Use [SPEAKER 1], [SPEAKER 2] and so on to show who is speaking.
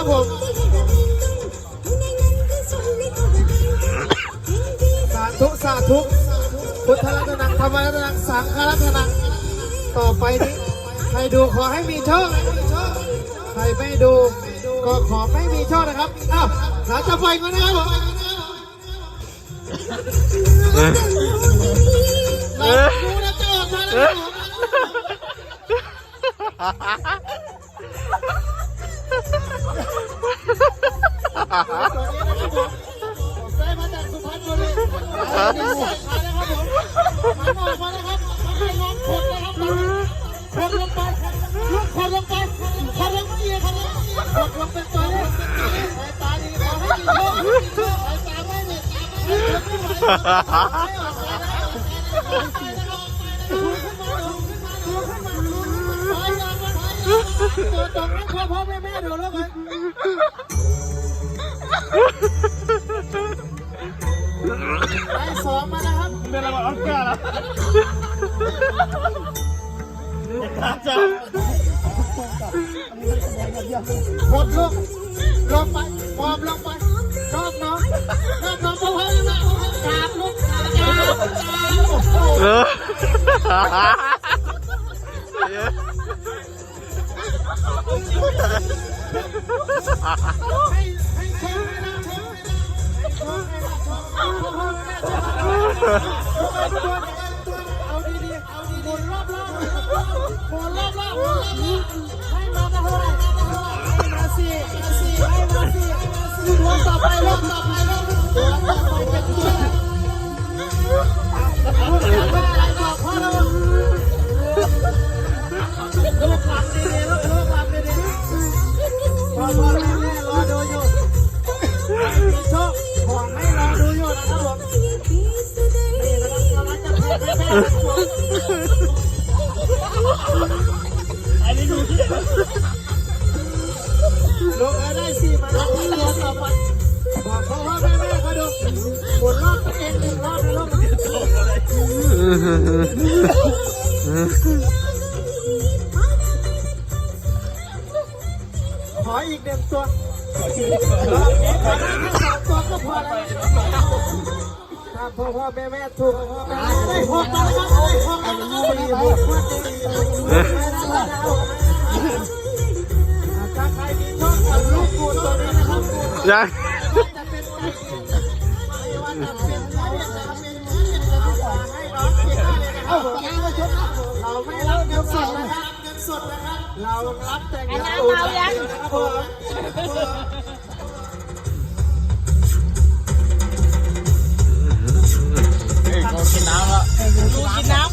[SPEAKER 1] นะครับผมสาธุสาธุพุทธรัตนังธรรมรัตนังสังฆรัตนังต่อไปนี้ใครดูขอให้มีโชคใครไม่ดูก็ขอไม่มีโชคนะครับอ้าวหาจะไปก่อนนะครับผมเราดูนะจะออกมาแล้วครับผมตัว นะครับผมผมได้มาจากสุพรรณบุรีเอาดีใส่ขานะครับผมมันออกมาแล้วครับให้น้องขดนะครับขดลงไปลูกขดลงไปขดลงไปอีกครับขดลงเป็นตัวนี้สายตาดีขอให้ดีโชคสายตาไม่ดีไม่ไหวไม่ออกมาตัวตรงนั้นพ่อพ่อแม่แม่ดูแล้วกัน ได้สองมานะครับ
[SPEAKER 2] เป็นอะไรออสการ์ล่ะอาจารย์
[SPEAKER 1] กดลงลงไปมอบลงไปรอบน้องรอบน้องพ่อพ่อแม่แม่กราบลูกกราบกราบโอ้โห
[SPEAKER 3] เออ
[SPEAKER 1] ใเอาดีๆ เอาดีๆรอบรอบหมุนรอบรอบให้มาเท่าไหร่ให้มาสี่มาสี่ให้มาสี่ให้มาสี่รอบต่อไปรอบต่อไปรอบต่อไปเป็นตัวบอกพ่อแล้วลูกหลับดีๆลูกหลับดีๆ อันนี้
[SPEAKER 2] ดูที่
[SPEAKER 1] ลูกเอ้ยได้สี่มาแล้วที่รวมต่อไปบอกพ่อแม่แม่เขาดูหมุนรอบตัวเองหนึ่งรอบนะลูกขออีกหนึ่งตัวรอบนี้ขอได้แค่สองตัวก็พอแล้ว พ่อพ่อแม่แม่ถูกได้หกมาแล้วครับได้หกมาแล้วครับได้หกถ้าใครมีโชคกับลูกกูตัวนี้นะครับ
[SPEAKER 3] ยัง
[SPEAKER 1] เป็นไก่ไม่ว่าจะเป็นไก่จะเป็นหมูจะเป็นปลาให้น้องกินได้เลยนะครับผมเราไม่รับเงินสดนะครับเงินสดนะครับ เรารับแต่เงินตูนอย่างเดียวนะครับผม
[SPEAKER 2] กินน้ำ